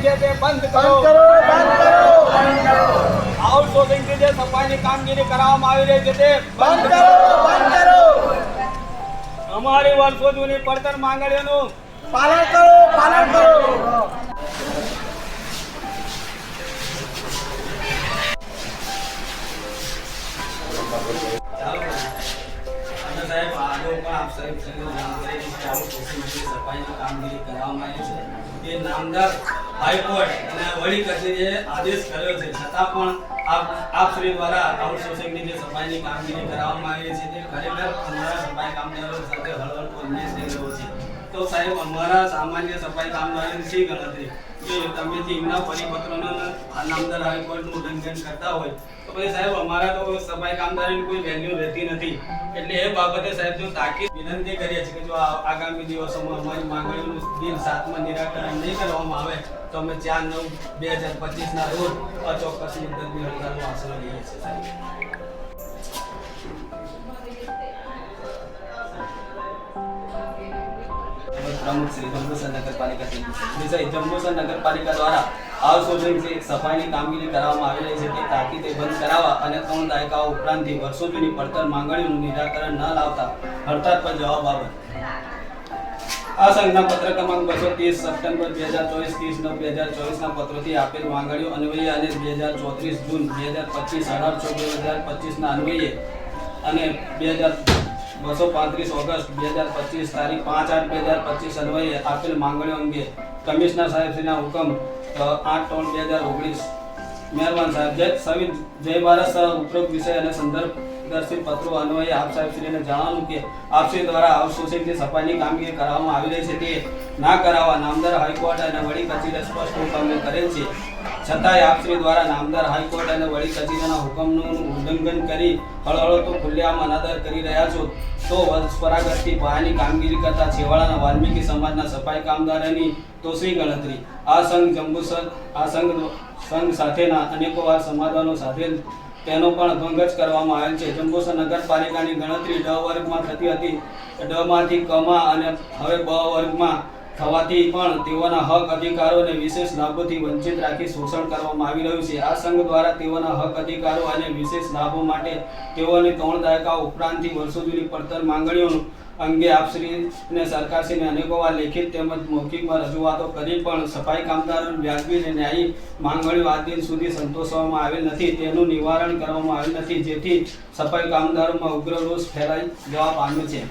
આવી રહી છે તે બંધ કરો બંધ કરો. બંધ કરો. આઉટસોર્સિંગથી જે સફાઈની કામગીરી કરાવવામાં આવી રહી છે તે બંધ કરો. બંધ કરો. અમારી વર્ષો જૂની પડતર માંગણીઓનું પાલન કરો પાલન કરો. સાહેબ આગળ પણ આપ સાહેબ શ્રીને જાણકારી સફાઈની કામગીરી કરાવવામાં આવી છે. એ નામદાર હાઈકોર્ટ અને વડી કચેરીએ આદેશ કર્યો છે. છતાં પણ આપ આપ શ્રી દ્વારા આઉટસોર્સિંગની જે સફાઈની કામગીરી કરાવવામાં આવી છે તે ખરેખર અમારા સફાઈ કામદારો સાથે હળવળતો અન્યાય થઈ રહ્યો છે. તો સાહેબ, અમારા સામાન્ય સફાઈ કામદારોની શી ગણતરી જો તમે ટીમના પરિપત્રના નામદાર હાઈકોર્ટનું ઉલ્લંઘન કરતા હોય, તો પછી સાહેબ, અમારા તો સફાઈ કામદારોની કોઈ વેલ્યુ રહેતી નથી. એટલે એ બાબતે સાહેબ, જો તાકીદ વિનંતી કરીએ છીએ કે જો આગામી દિવસોમાં અમારી માંગણીઓનું દિન સાતમાં નિરાકરણ નહીં કરવામાં આવે, તો અમે ચાર નવ બે હજાર પચીસના રોજ અચોક્કસ મુદ્દતની હડતાલનો આશરો લઈએ છીએ. સાહેબ પ્રમુખ શ્રી જંબુસર નગરપાલિકા શ્રી જંબુસર નગરપાલિકા દ્વારા આઉટસોર્સિંગથી સફાઈની કામગીરી કરવામાં આવી રહી છે તે બંધ કરાવવા અને ત્રણ દાયકાઓ ઉપરાંતથી વર્ષો જૂની પડતર માંગણીઓનું નિરાકરણ ન લાવતા હડતાળ પર જવાબ બાબત આ સંઘના પત્ર ક્રમાંક બસો ત્રીસ સપ્ટેમ્બર બે હજાર ચોવીસ ત્રીસ નવ બે હજાર ચોવીસના પત્રોથી આપેલ માંગણીઓ અન્વયે અને બે હજાર ચોત્રીસ જૂન બે હજાર પચીસ અઢાર છ બે હજાર પચીસના અન્વયે અને બે હજાર બસો પાંત્રીસ ઓગસ્ટ બે હજાર પચીસ તારીખ પાંચ આઠ બે હજાર પચીસ અન્વયે આપેલ માંગણીઓ અંગે કમિશનર સાહેબશ્રીના હુકમ આઠ ત્રણ બે હજાર ઓગણીસ મહેરબાન સાહેબ. જય સવિત જય ભારત ઉપરોક્ત વિષય અને સંદર્ભ દર્શિત પત્રો અન્વયે આપ સાહેબશ્રીને જણાવવાનું કે આપશ્રી દ્વારા આઉટસોર્સિંગથી સફાઈની કામગીરી કરવામાં આવી રહી છે તે ના કરાવવા નામદાર હાઈકોર્ટ અને વડી કચેરીએ સ્પષ્ટ હુકમ કરેલ છે. છતાંય આપશ્રી દ્વારા નામદાર હાઈકોર્ટ અને વડી કચેરીના હુકમનું ઉલ્લંઘન કરી હળહળો તો ખુલ્લેઆમ અનાદર કરી રહ્યા છો. તો વંશપરાગતથી પાયાની કામગીરી કરતા છેવાડાના વાલ્મીકી સમાજના સફાઈ કામદારોની તો શ્રી ગણતરી? આ સંઘ જંબુસર આ સંઘ સંઘ સાથેના અનેકો વાર સમાધાનો સાથે તેનો પણ ભંગ જ કરવામાં આવેલ છે. જંબુસર નગરપાલિકાની ગણતરી ડ વર્ગમાં થતી હતી. ડ માંથી કમાં અને હવે બ વર્ગમાં થવાથી પણ તેઓના હક અધિકારોને વિશેષ લાભોથી વંચિત રાખી શોષણ કરવામાં આવી રહ્યું છે. આ સંઘ દ્વારા તેઓના હક અધિકારો અને વિશેષ લાભો માટે તેઓની ત્રણ દાયકા ઉપરાંતથી વર્ષો જૂની પડતર માંગણીઓનું અંગે આપશ્રીને સરકારશ્રીને અનેકો વાર લેખિત તેમજ મૌખિકમાં રજૂઆતો કરી, પણ સફાઈ કામદારોની વ્યાજબી અને ન્યાયી માંગણીઓ આજ દિન સુધી સંતોષવામાં આવેલ નથી. તેનું નિવારણ કરવામાં આવેલ નથી, જેથી સફાઈ કામદારોમાં ઉગ્ર રોષ ફેલાઈ જવા પામ્યો છે.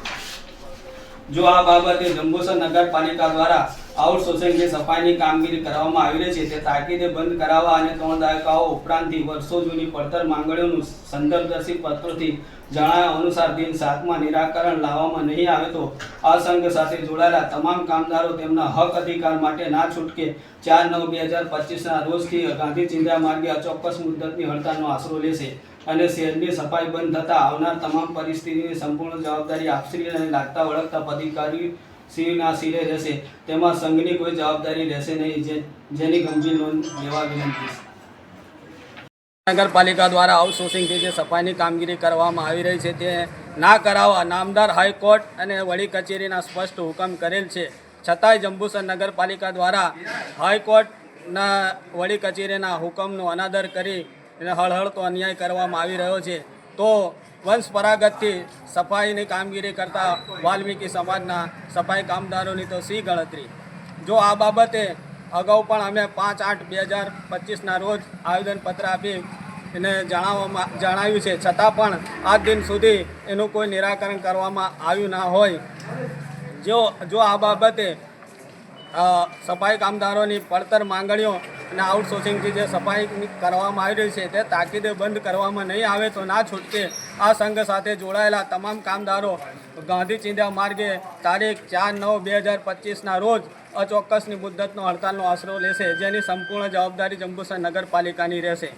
જો આ બાબતે જંબુસર નગરપાલિકા દ્વારા આઉટસોર્સિંગની સફાઈની કામગીરી કરવામાં આવી રહી છે. તે તાકીદે બંધ કરાવવા અને ત્રણ દાયકાઓ ઉપરાંતથી વર્ષો જૂની પડતર માંગણીઓનું સંદર્ભદર્શી પત્રોથી જણાવ્યા અનુસાર દિન સાતમાં નિરાકરણ લાવવામાં નહીં આવે તો આ સંઘ સાથે જોડાયેલા તમામ કામદારો તેમના હક અધિકાર માટે ના છૂટકે ચાર નવ બે હજાર પચીસના રોજથી ગાંધી ચિંધ્યા માર્ગે અચોક્કસ મુદ્દતની હડતાલનો આશરો લેશે અને શહેરની સફાઈ બંધ થતાં આવનાર તમામ પરિસ્થિતિની સંપૂર્ણ જવાબદારી આપશ્રી અને લાગતા વળગતા પદાધિકારી શ્રીના શિરે રહેશે તેમાં સંઘની કોઈ જવાબદારી રહેશે નહીં જેની ગંભીર નોંધ લેવા વિનંતી નગરપાલિકા દ્વારા આઉટસોર્સિંગથી જે સફાઈની કામગીરી કરવામાં આવી રહી છે, તે ના કરાવવા નામદાર હાઈકોર્ટ અને વડી કચેરીના સ્પષ્ટ હુકમ કરેલ છે. છતાંય જંબુસર નગરપાલિકા દ્વારા હાઈકોર્ટના વડી કચેરીના હુકમનો અનાદર કરી અને હળહળતો અન્યાય કરવામાં આવી રહ્યો છે. તો વંશપરાગતથી સફાઈની કામગીરી કરતા વાલ્મીકી સમાજના સફાઈ કામદારોની તો સી ગણતરી. જો આ બાબતે અગાઉ પણ અમે પાંચ આઠ બે હજાર પચીસના રોજ આવેદનપત્ર આપી એને જણાવવામાં જણાવ્યું છે. છતાં પણ આજ દિન સુધી એનું કોઈ નિરાકરણ કરવામાં આવ્યું ના હોય. જો જો આ બાબતે સફાઈ કામદારોની પડતર માંગણીઓ અને આઉટસોર્સિંગથી જે સફાઈ કરવામાં આવી રહી છે તે તાકીદે બંધ કરવામાં નહીં આવે તો ના છૂટકે આ સંઘ સાથે જોડાયેલા તમામ કામદારો ગાંધી ચિંધ્યા માર્ગે તારીખ ચાર નવ બે હજાર પચીસના રોજ અચોક્કસની મુદ્દતનો હડતાલનો આશરો લેશે, જેની સંપૂર્ણ જવાબદારી જંબુસર નગરપાલિકાની રહેશે.